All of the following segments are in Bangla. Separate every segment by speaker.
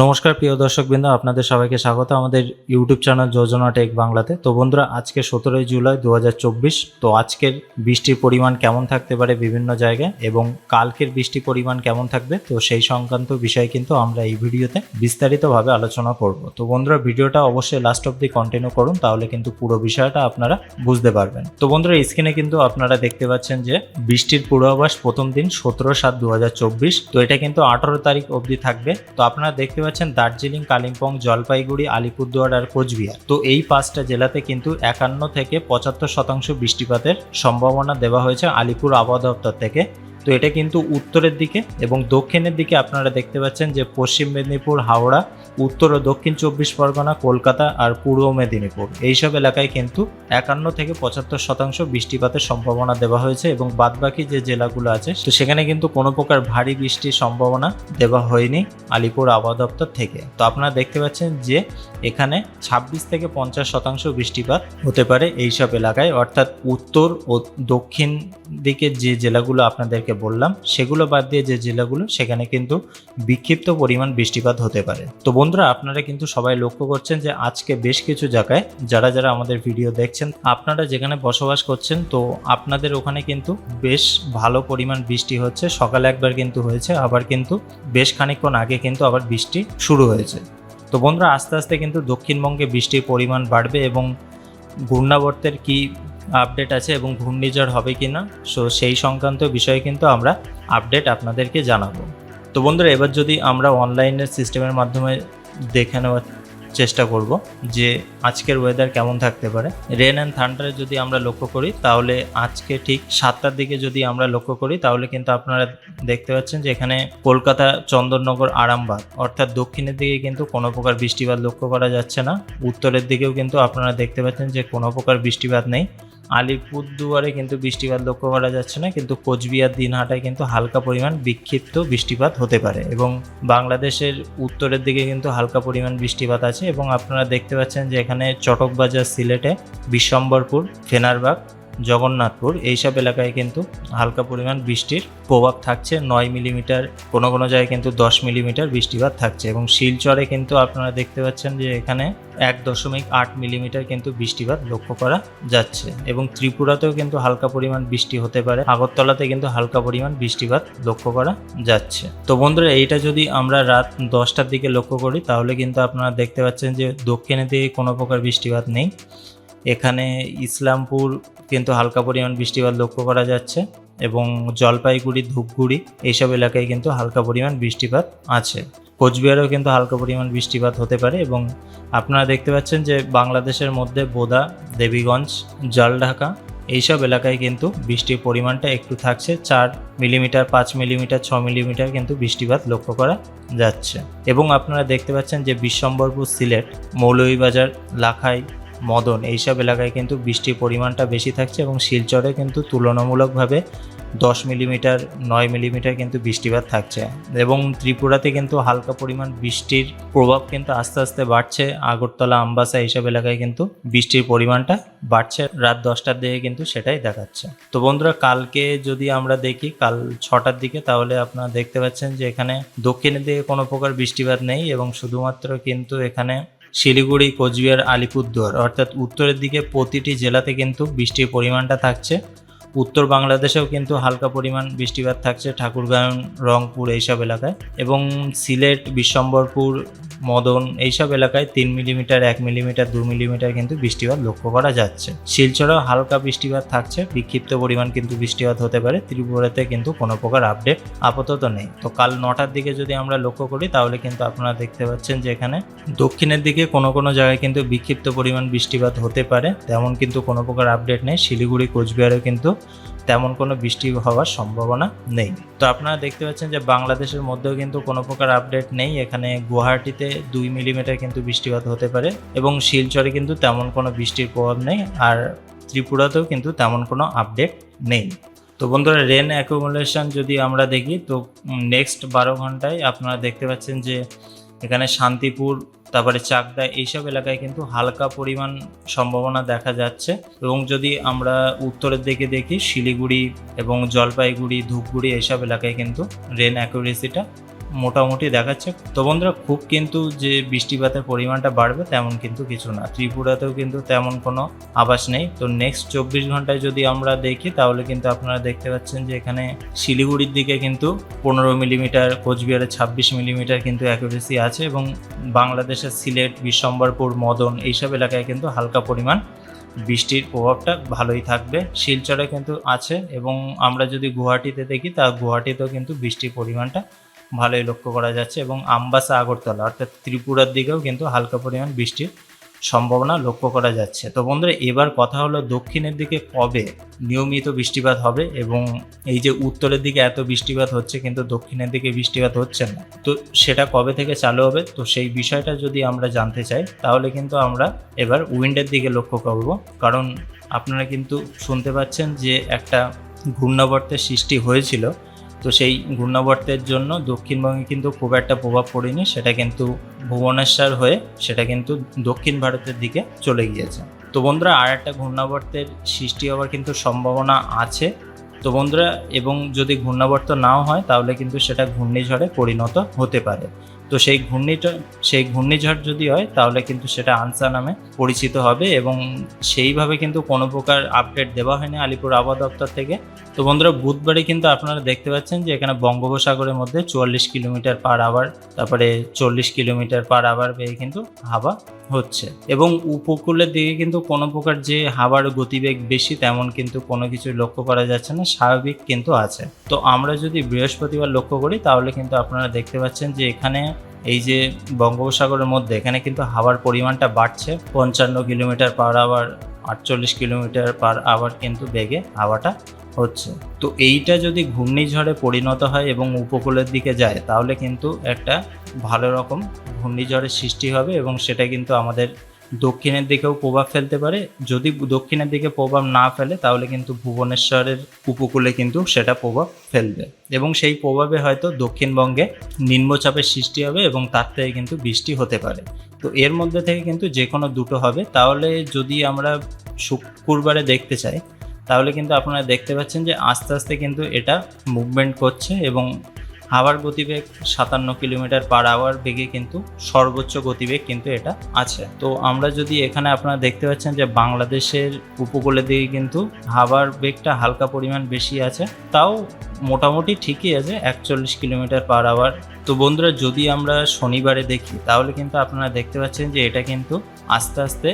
Speaker 1: নমস্কার, প্রিয় দর্শকবৃন্দ, আপনাদের সবাইকে স্বাগত। আমাদের ইউটিউব চ্যানেল যোজনা টেক বাংলাতে। তো বন্ধুরা, আজকে সতেরোই জুলাই দু হাজার চব্বিশ, তো আজকের বৃষ্টির পরিমাণ কেমন থাকতে পারে বিভিন্ন জায়গায় এবং কালকের বৃষ্টির পরিমাণ কেমন থাকবে, তো সেই সংক্রান্ত বিষয় কিন্তু আমরা এই ভিডিওতে বিস্তারিতভাবে আলোচনা করব। তো বন্ধুরা, ভিডিওটা অবশ্যই লাস্ট অব্দি কন্টিনিউ করুন, তাহলে কিন্তু পুরো বিষয়টা আপনারা বুঝতে পারবেন। তো বন্ধুরা স্ক্রিনে কিন্তু আপনারা দেখতে পাচ্ছেন যে বৃষ্টির পূর্বাভাস প্রথম দিন সতেরো সাত দু তো এটা কিন্তু আঠারো তারিখ অবধি থাকবে। তো আপনারা দেখতে পাচ্ছেন দার্জিলিং, কালিম্পং, জলপাইগুড়ি, আলিপুরদুয়ার আর কোচবিহার। তো এই পাঁচটা জেলাতে কিন্তু একান্ন থেকে পঁচাত্তর শতাংশ বৃষ্টিপাতের সম্ভাবনা দেওয়া হয়েছে আলিপুর আবহাওয়া দপ্তর থেকে। তো এটা কিন্তু উত্তরের দিকে এবং দক্ষিণের দিকে আপনারা দেখতে পাচ্ছেন যে পশ্চিম মেদিনীপুর, হাওড়া, উত্তর ও দক্ষিণ চব্বিশ পরগনা, কলকাতা আর পূর্ব মেদিনীপুর। এইসব এলাকায় কিন্তু একান্ন থেকে পঁচাত্তর শতাংশ বৃষ্টিপাতের সম্ভাবনা দেওয়া হয়েছে এবং বাদবাকি যে জেলাগুলো আছে, তো সেখানে কিন্তু কোনো প্রকার ভারী বৃষ্টির সম্ভাবনা দেওয়া হয়নি আলিপুর আবহাওয়া দপ্তর থেকে। তো আপনারা দেখতে পাচ্ছেন যে এখানে ছাব্বিশ থেকে পঞ্চাশ শতাংশ বৃষ্টিপাত হতে পারে এইসব এলাকায়। অর্থাৎ উত্তর ও দক্ষিণ দিকে যে জেলাগুলো আপনাদেরকে বললাম, সেগুলো বাদ দিয়ে যে জেলাগুলো, সেখানে কিন্তু বিক্ষিপ্ত পরিমাণ বৃষ্টিপাত হতে পারে। তো বন্ধুরা, আপনারা কিন্তু সবাই লক্ষ্য করছেন যে আজকে বেশ কিছু জায়গায় যারা যারা আমাদের ভিডিও দেখছেন, আপনারা যেখানে বসবাস করছেন, তো আপনাদের ওখানে কিন্তু বেশ ভালো পরিমাণ বৃষ্টি হচ্ছে। সকালে একবার কিন্তু হয়েছে, আবার কিন্তু বেশ খানিকক্ষণ আগে কিন্তু আবার বৃষ্টি শুরু হয়েছে। তো বন্ধুরা, আস্তে আস্তে কিন্তু দক্ষিণবঙ্গে বৃষ্টির পরিমাণ বাড়বে এবং ঘূর্ণাবর্তের কি আপডেট আছে এবং ঘূর্ণিঝড় হবে কি না সো সেই সংক্রান্ত বিষয়ে কিন্তু আমরা আপডেট আপনাদেরকে জানাব। তো বন্ধুরা, এবার যদি আমরা অনলাইনের সিস্টেমের মাধ্যমে দেখে নেওয়ার চেষ্টা করব যে আজকের ওয়েদার কেমন থাকতে পারে। রেন অ্যান্ড থান্ডারে যদি আমরা লক্ষ্য করি, তাহলে আজকে ঠিক সাতটার দিকে যদি আমরা লক্ষ্য করি, তাহলে কিন্তু আপনারা দেখতে পাচ্ছেন যে এখানে কলকাতা, চন্দননগর, আরামবাগ অর্থাৎ দক্ষিণের দিকে কিন্তু কোনো প্রকার বৃষ্টিপাত লক্ষ্য করা যাচ্ছে না। উত্তরের দিকেও কিন্তু আপনারা দেখতে পাচ্ছেন যে কোনো প্রকার বৃষ্টিপাত নেই। আলিপুরদুয়ারে কিন্তু বৃষ্টিপাত লক্ষ্য করা যাচ্ছে না, কিন্তু কোচবিহার, দিনহাটায় কিন্তু হালকা পরিমাণ বিক্ষিপ্ত বৃষ্টিপাত হতে পারে এবং বাংলাদেশের উত্তরের দিকে কিন্তু হালকা পরিমাণ বৃষ্টিপাত আছে এবং আপনারা দেখতে পাচ্ছেন যে এখানে চটকবাজার সিলেটে বিশ্বম্বরপুর, ফেনারবাগ জগন্নাথপুর, এইসব এলাকায় কিন্তু হালকা পরিমাণ বৃষ্টির প্রভাব থাকছে। নয় মিলিমিটার, কোনো কোনো জায়গায় কিন্তু দশ মিলিমিটার বৃষ্টিপাত থাকছে এবং শিলচরে কিন্তু আপনারা দেখতে পাচ্ছেন যে এখানে এক দশমিক আট মিলিমিটার কিন্তু বৃষ্টিপাত লক্ষ্য করা যাচ্ছে এবং ত্রিপুরাতেও কিন্তু হালকা পরিমাণ বৃষ্টি হতে পারে। আগরতলাতে কিন্তু হালকা পরিমাণ বৃষ্টিপাত লক্ষ্য করা যাচ্ছে। তো বন্ধুরা, এইটা যদি আমরা রাত দশটার দিকে লক্ষ্য করি, তাহলে কিন্তু আপনারা দেখতে পাচ্ছেন যে দক্ষিণের দিকে কোনো প্রকার বৃষ্টিপাত নেই। এখানে ইসলামপুর কিন্তু হালকা পরিমাণ বৃষ্টিপাত লক্ষ্য করা যাচ্ছে এবং জলপাইগুড়ি, ধূপগুড়ি এইসব এলাকায় কিন্তু হালকা পরিমাণ বৃষ্টিপাত আছে। কোচবিহারেও কিন্তু হালকা পরিমাণ বৃষ্টিপাত হতে পারে এবং আপনারা দেখতে পাচ্ছেন যে বাংলাদেশের মধ্যে বোদা, দেবীগঞ্জ, জলঢাকা এইসব এলাকায় কিন্তু বৃষ্টির পরিমাণটা একটু থাকছে। চার মিলিমিটার, পাঁচ মিলিমিটার, ছ মিলিমিটার কিন্তু বৃষ্টিপাত লক্ষ্য করা যাচ্ছে। এবং আপনারা দেখতে পাচ্ছেন যে বিশ্বম্বরপুর সিলেট, মৌলভীবাজার, লাখাই মদন। এইসব এলাকায় কিন্তু বৃষ্টির পরিমাণটা বেশি থাকছে এবং শিলচরে কিন্তু তুলনামূলকভাবে দশ মিলিমিটার, নয় মিলিমিটার কিন্তু বৃষ্টিপাত থাকছে। এবং ত্রিপুরাতে কিন্তু হালকা পরিমাণ বৃষ্টির প্রভাব কিন্তু আস্তে আস্তে বাড়ছে। আগরতলা, আম্বাসা এইসব এলাকায় কিন্তু বৃষ্টির পরিমাণটা বাড়ছে। রাত দশটার দিকে কিন্তু সেটাই দেখাচ্ছে। তো বন্ধুরা, কালকে যদি আমরা দেখি, কাল ছটার দিকে, তাহলে আপনারা দেখতে পাচ্ছেন যে এখানে দক্ষিণের দিকে কোনো প্রকার বৃষ্টিপাত নেই এবং শুধুমাত্র কিন্তু এখানে শিলিগুড়ি কোচবিহার আলিপুরদুয়ার অর্থাৎ উত্তরের দিকে প্রতিটি জেলাতে কিন্তু বৃষ্টির পরিমাণটা থাকছে। উত্তর বাংলাদেশেও কিন্তু হালকা পরিমাণ বৃষ্টিপাত থাকছে ঠাকুরগাঁও, রংপুর এইসব এলাকায়। এবং সিলেট, বিশ্বম্বরপুর, মদন এইসব এলাকায় তিন মিলিমিটার, এক মিলিমিটার, দু মিলিমিটার কিন্তু বৃষ্টিপাত লক্ষ্য করা যাচ্ছে। শিলচরেও হালকা বৃষ্টিপাত থাকছে, বিক্ষিপ্ত পরিমাণ কিন্তু বৃষ্টিপাত হতে পারে। ত্রিপুরাতে কিন্তু কোনো প্রকার আপডেট আপাতত নেই। তো কাল নটার দিকে যদি আমরা লক্ষ্য করি, তাহলে কিন্তু আপনারা দেখতে পাচ্ছেন যে এখানে দক্ষিণের দিকে কোনো কোনো জায়গায় কিন্তু বিক্ষিপ্ত পরিমাণ বৃষ্টিপাত হতে পারে। তেমন কিন্তু কোনো প্রকার আপডেট নেই। শিলিগুড়ি, কোচবিহারেও কিন্তু তেমন কোনো বৃষ্টি হওয়ার সম্ভাবনা নেই। তো আপনারা দেখতে পাচ্ছেন যে বাংলাদেশের মধ্যেও কিন্তু কোনো প্রকার আপডেট নেই। এখানে গুয়াহাটিতে দুই মিলিমিটার কিন্তু বৃষ্টিপাত হতে পারে এবং শিলচরে কিন্তু তেমন কোনো বৃষ্টির প্রভাব নেই আর ত্রিপুরাতেও কিন্তু তেমন কোনো আপডেট নেই। তো বন্ধুরা রেন অ্যাকুমুলেশন যদি আমরা দেখি, তো নেক্সট বারো ঘন্টায় আপনারা দেখতে পাচ্ছেন যে এখানে শান্তিপুর তারপরে চাকদা এইসব এলাকায় কিন্তু হালকা পরিমাণ সম্ভাবনা দেখা যাচ্ছে। এবং যদি আমরা উত্তরের দিকে দেখি, শিলিগুড়ি এবং জলপাইগুড়ি, ধূপগুড়ি এইসব এলাকায় কিন্তু রেন অ্যাকুরেসিটা মোটামুটি দেখাচ্ছে। তো বন্ধুরা, খুব কিন্তু যে বৃষ্টিপাতের পরিমাণটা বাড়বে তেমন কিন্তু কিছু না। ত্রিপুরাতেও কিন্তু তেমন কোনো আবাস নেই। তো নেক্সট চব্বিশ ঘন্টায় যদি আমরা দেখি, তাহলে কিন্তু আপনারা দেখতে পাচ্ছেন যে এখানে শিলিগুড়ির দিকে কিন্তু পনেরো মিলিমিটার, কোচবিহারে ছাব্বিশ মিলিমিটার কিন্তু অ্যাকুরেসি আছে এবং বাংলাদেশের সিলেট বিশ্বম্বরপুর মদন এইসব এলাকায় কিন্তু হালকা পরিমাণ বৃষ্টির প্রভাবটা ভালোই থাকবে। শিলচরে কিন্তু আছে এবং আমরা যদি গুয়াহাটিতে দেখি, তা গুয়াহাটিতেও কিন্তু বৃষ্টির পরিমাণটা ভালোই লক্ষ্য করা যাচ্ছে এবং আমবাসা আগরতলা, অর্থাৎ ত্রিপুরার দিকেও কিন্তু হালকা পরিমাণ বৃষ্টির সম্ভাবনা লক্ষ্য করা যাচ্ছে। তো বন্ধুরা, এবার কথা হলো দক্ষিণের দিকে কবে নিয়মিত বৃষ্টিপাত হবে এবং এই যে উত্তরের দিকে এত বৃষ্টিপাত হচ্ছে কিন্তু দক্ষিণের দিকে বৃষ্টিপাত হচ্ছে না। তো সেটা কবে থেকে চালু হবে? তো সেই বিষয়টা যদি আমরা জানতে চাই, তাহলে কিন্তু আমরা এবার উইন্ডের দিকে লক্ষ্য করব। কারণ আপনারা কিন্তু শুনতে পাচ্ছেন যে একটা ঘূর্ণাবর্তের সৃষ্টি হয়েছিল। তো সেই ঘূর্ণাবর্তের জন্য দক্ষিণবঙ্গে কিন্তু খুব একটা প্রভাব পড়েনি, সেটা কিন্তু ভুবনেশ্বর হয়ে সেটা কিন্তু দক্ষিণ ভারতের দিকে চলে গিয়েছে। তো বন্ধুরা, আর একটা ঘূর্ণাবর্তের সৃষ্টি হওয়ার কিন্তু সম্ভাবনা আছে। তো বন্ধুরা, এবং যদি ঘূর্ণাবর্ত নাও হয়, তাহলে কিন্তু সেটা ঘূর্ণিঝড়ে পরিণত হতে পারে। তো সেই ঘূর্ণিঝড় সেই ঘূর্ণিঝড় যদি হয়, তাহলে কিন্তু সেটা আনসা নামে পরিচিত হবে এবং সেইভাবে কিন্তু কোনো প্রকার আপডেট দেওয়া হয়নি আলিপুর আবহাওয়া দপ্তর থেকে। তো বন্ধুরা, বুধবারে কিন্তু আপনারা দেখতে পাচ্ছেন যে এখানে বঙ্গোপসাগরের মধ্যে চুয়াল্লিশ কিলোমিটার পার আওয়ার তারপরে চল্লিশ কিলোমিটার পার আওয়ার বেয়ে কিন্তু হাওয়া হচ্ছে এবং উপকূলের দিকে কিন্তু কোনো প্রকার যে হাওয়ার গতিবেগ বেশি তেমন কিন্তু কোনো কিছু লক্ষ্য করা যাচ্ছে না, স্বাভাবিক কিন্তু আছে। তো আমরা যদি বৃহস্পতিবার লক্ষ্য করি, তাহলে কিন্তু আপনারা দেখতে পাচ্ছেন যে এখানে এই যে বঙ্গোপসাগরের মধ্যে, এখানে কিন্তু হাওয়ার পরিমাণটা বাড়ছে। পঞ্চান্ন কিলোমিটার পার আওয়ার, আটচল্লিশ কিলোমিটার পার আওয়ার কিন্তু বেগে হাওয়াটা হচ্ছে। তো এইটা যদি ঘূর্ণিঝড়ে পরিণত হয় এবং উপকূলের দিকে যায়, তাহলে কিন্তু একটা ভালো রকম ঘূর্ণিঝড়ের সৃষ্টি হবে এবং সেটা কিন্তু আমাদের দক্ষিণের দিকেও প্রভাব ফেলতে পারে। যদি দক্ষিণের দিকে প্রভাব না ফেলে, তাহলে কিন্তু ভুবনেশ্বরের উপকূলে কিন্তু সেটা প্রভাব ফেলবে। এবং সেই প্রভাবে হয়তো দক্ষিণবঙ্গে নিম্নচাপের সৃষ্টি হবে এবং তার থেকে কিন্তু বৃষ্টি হতে পারে। তো এর মধ্যে থেকে কিন্তু যে কোনো দুটো হবে। তাহলে যদি আমরা শুক্রবারে দেখতে চাই, তাহলে কিন্তু আপনারা দেখতে পাচ্ছেন যে আস্তে আস্তে কিন্তু এটা মুভমেন্ট করছে এবং হাওয়ার গতিবেগ সাতান্ন কিলোমিটার পার আওয়ার বেগে কিন্তু সর্বোচ্চ গতিবেগ কিন্তু এটা আছে। তো আমরা যদি এখানে আপনারা দেখতে পাচ্ছেন যে বাংলাদেশের উপকূলের দিকে কিন্তু হাওয়ার বেগটা হালকা পরিমাণ বেশি আছে, তাও মোটামুটি ঠিকই আছে একচল্লিশ কিলোমিটার পার আওয়ার তো বন্ধুরা, যদি আমরা শনিবারে দেখি, তাহলে কিন্তু আপনারা দেখতে পাচ্ছেন যে এটা কিন্তু আস্তে আস্তে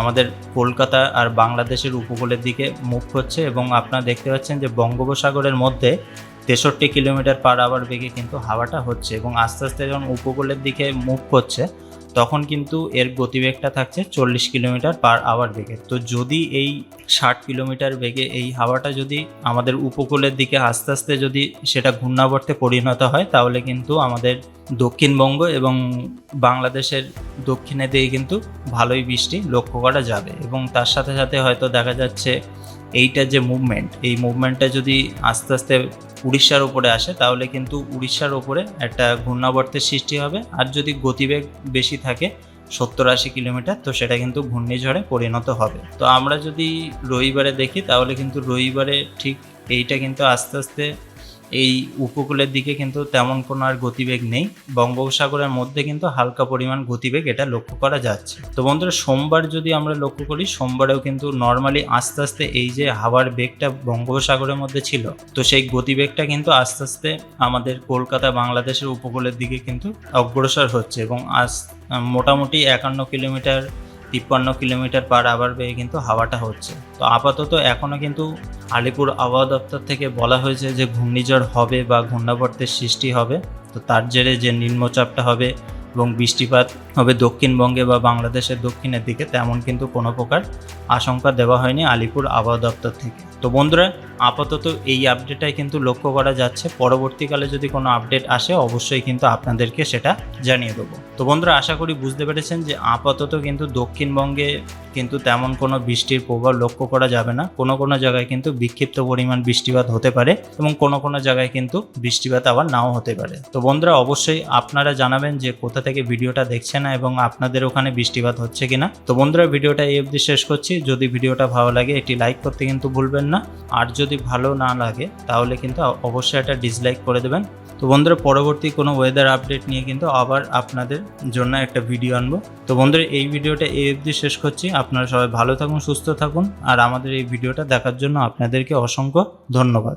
Speaker 1: আমাদের কলকাতা আর বাংলাদেশের উপকূলের দিকে মুখ হচ্ছে এবং আপনারা দেখতে পাচ্ছেন যে বঙ্গোপসাগরের মধ্যে তেষট্টি কিলোমিটার পার আওয়ার বেগে কিন্তু হাওয়াটা হচ্ছে এবং আস্তে আস্তে যখন উপকূলের দিকে মুভ করছে, তখন কিন্তু এর গতিবেগটা থাকছে চল্লিশ কিলোমিটার পার আওয়ার বেগে। তো যদি এই ষাট কিলোমিটার বেগে এই হাওয়াটা যদি আমাদের উপকূলের দিকে আস্তে আস্তে যদি সেটা ঘূর্ণাবর্তে পরিণত হয়, তাহলে কিন্তু আমাদের দক্ষিণবঙ্গ এবং বাংলাদেশের দক্ষিণে দিকে কিন্তু ভালোই বৃষ্টি লক্ষ্য করা যাবে এবং তার সাথে সাথে হয়তো দেখা যাচ্ছে এইটার যে মুভমেন্ট এই মুভমেন্টটা যদি আস্তে আস্তে উড়িষ্যার ওপরে আসে, তাহলে কিন্তু উড়িষ্যার ওপরে একটা ঘূর্ণাবর্তের সৃষ্টি হবে। আর যদি গতিবেগ বেশি থাকে, সত্তর আশি কিলোমিটার, তো সেটা কিন্তু ঘূর্ণিঝড়ে পরিণত হবে। তো আমরা যদি রবিবারে দেখি, তাহলে কিন্তু রবিবারে ঠিক এইটা কিন্তু আস্তে আস্তে এই উপকূলের দিকে কিন্তু তেমন কোনো আর গতিবেগ নেই। বঙ্গোপসাগরের মধ্যে কিন্তু হালকা পরিমাণ গতিবেগ এটা লক্ষ্য করা যাচ্ছে। তো বন্ধুরা, সোমবার যদি আমরা লক্ষ্য করি, সোমবারেও কিন্তু নর্মালি আস্তে আস্তে এই যে হাওয়ার বেগটা বঙ্গোপসাগরের মধ্যে ছিল, তো সেই গতিবেগটা কিন্তু আস্তে আস্তে আমাদের কলকাতা, বাংলাদেশের উপকূলের দিকে কিন্তু অগ্রসর হচ্ছে এবং আজ মোটামুটি একান্ন কিলোমিটার তিপ্পান্ন কিলোমিটার পার আবার বেগে কিন্তু হাওয়াটা হচ্ছে। তো আপাতত এখনও কিন্তু আলিপুর আবহাওয়া দপ্তর থেকে বলা হয়েছে যে ঘূর্ণিঝড় হবে বা ঘূর্ণাবর্তের সৃষ্টি হবে। তো তার জেরে যে নিম্নচাপটা হবে এবং বৃষ্টিপাত হবে দক্ষিণবঙ্গে বা বাংলাদেশের দক্ষিণের দিকে, তেমন কিন্তু কোনো প্রকার আশঙ্কা দেওয়া হয়নি আলিপুর আবহাওয়া দপ্তর থেকে। তো বন্ধুরা, আপাতত এই আপডেটটাই কিন্তু লক্ষ্য করা যাচ্ছে। পরবর্তীকালে যদি কোনো আপডেট আসে, অবশ্যই কিন্তু আপনাদেরকে সেটা জানিয়ে দেবো। তো বন্ধুরা, আশা করি বুঝতে পেরেছেন যে আপাতত কিন্তু দক্ষিণবঙ্গে কিন্তু তেমন কোনো বৃষ্টির প্রভাব লক্ষ্য করা যাবে না। কোনো কোনো জায়গায় কিন্তু বিক্ষিপ্ত পরিমাণ বৃষ্টিপাত হতে পারে এবং কোনো কোনো জায়গায় কিন্তু বৃষ্টিপাত আবার নাও হতে পারে। তো বন্ধুরা, অবশ্যই আপনারা জানাবেন যে কোথা থেকে ভিডিওটা দেখছে না এবং আপনাদের ওখানে বৃষ্টিপাত হচ্ছে কিনা। তো বন্ধুরা, ভিডিওটা এই অবধি শেষ করছি। যদি ভিডিওটা ভালো লাগে এটি লাইক করতে কিন্তু ভুলবেন না। আর যদি ভালো না লাগে, তাহলে কিন্তু অবশ্যই একটা ডিসলাইক করে দেবেন। তো বন্ধুরা, পরবর্তী কোনো ওয়েদার আপডেট নিয়ে কিন্তু আবার আপনাদের জন্য একটা ভিডিও আনব। তো বন্ধুরা, এই ভিডিওটা এই অবধি শেষ করছি। আপনারা সবাই ভালো থাকুন, সুস্থ থাকুন। আর আমাদের এই ভিডিওটা দেখার জন্য আপনাদেরকে অসংখ্য ধন্যবাদ।